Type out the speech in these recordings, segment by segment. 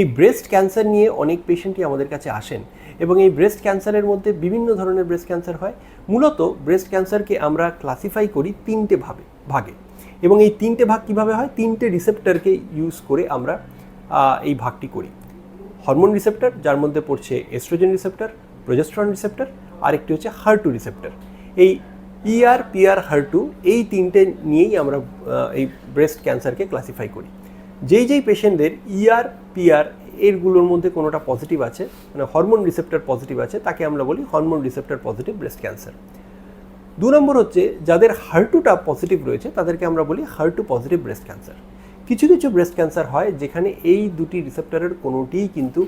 এই breast cancer নিয়ে অনেক পেশেন্টই আমাদের কাছে আসেন এবং এই ব্রেস্ট ক্যান্সারের মধ্যে বিভিন্ন ধরনের ব্রেস্ট ক্যান্সার হয়। মূলত ব্রেস্ট ক্যান্সারকে আমরা ক্লাসিফাই করি তিনটে ভাবে, ভাগে। এবং এই তিনটে ভাগ কীভাবে হয়? তিনটে রিসেপ্টারকে ইউজ করে আমরা এই ভাগটি করি। হরমোন রিসেপ্টার যার মধ্যে পড়ছে এস্ট্রোজেন রিসেপ্টার প্রোজেস্ট্রন রিসেপ্টর আর একটি হচ্ছে হার্টু রিসেপ্টার এই ইআর পিআর হার্টু এই তিনটে নিয়েই আমরা এই ব্রেস্ট ক্যান্সারকে ক্লাসিফাই করি। যেই যেই পেশেন্টদের ইআর পিআর এরগুলোর মধ্যে কোনোটা পজিটিভ আছে মানে হরমোন রিসেপ্টার পজিটিভ আছে, তাকে আমরা বলি hormone receptor positive breast cancer দু নম্বর হচ্ছে, যাদের হার্টুটা পজিটিভ রয়েছে, তাদেরকে আমরা বলি হার্টু পজিটিভ ব্রেস্ট ক্যান্সার কিছু কিছু ব্রেস্ট ক্যান্সার হয় যেখানে এই দুটি রিসেপ্টারের কোনোটিই কিন্তু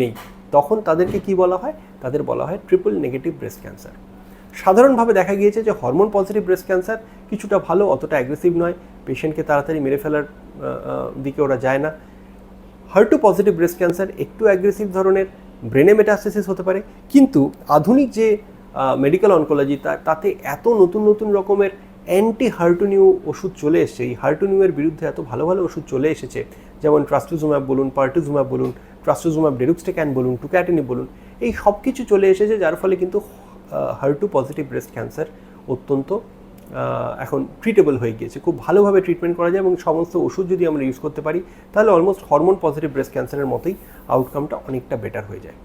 নেই। তখন তাদেরকে কি বলা হয়? তাদের বলা হয় ট্রিপল নেগেটিভ ব্রেস্ট ক্যান্সার সাধারণভাবে দেখা গিয়েছে যে হরমোন পজিটিভ ব্রেস্ট ক্যান্সার কিছুটা ভালো, অতটা অ্যাগ্রেসিভ নয়। পেশেন্টকে তাড়াতাড়ি মেরে ফেলার দিকে ওরা যায় না। HER two positive breast cancer একটু অ্যাগ্রেসিভ ধরনের ব্রেনে মেটাস্টেসিস হতে পারে। কিন্তু আধুনিক যে মেডিকেল অনকোলজি তাতে এত নতুন নতুন রকমের অ্যান্টি হার্টুনিউ ওষুধ চলে এসেছে। এই হার্টুনিউয়ের বিরুদ্ধে এত ভালো ভালো ওষুধ চলে এসেছে। যেমন ট্রাস্টুজুম্যাব বলুন পার্টুজুম্যাব বলুন ট্রাস্টুজুম্যাব ডেরুক্সটেক্যান বলুন টুক্যাটিনি বলুন, এই সব কিছু চলে এসেছে, যার ফলে কিন্তু হার্টু পজিটিভ ব্রেস্ট ক্যান্সার অত্যন্ত এখন ট্রিটেবল হয়ে গিয়েছে। খুব ভালোভাবে ট্রিটমেন্ট করা যায় এবং সমস্ত ওষুধ যদি আমরা ইউজ করতে পারি, তাহলে অলমোস্ট হরমোন পজিটিভ ব্রেস্ট ক্যান্সারের মতোই আউটকামটা অনেকটা বেটার হয়ে যায়।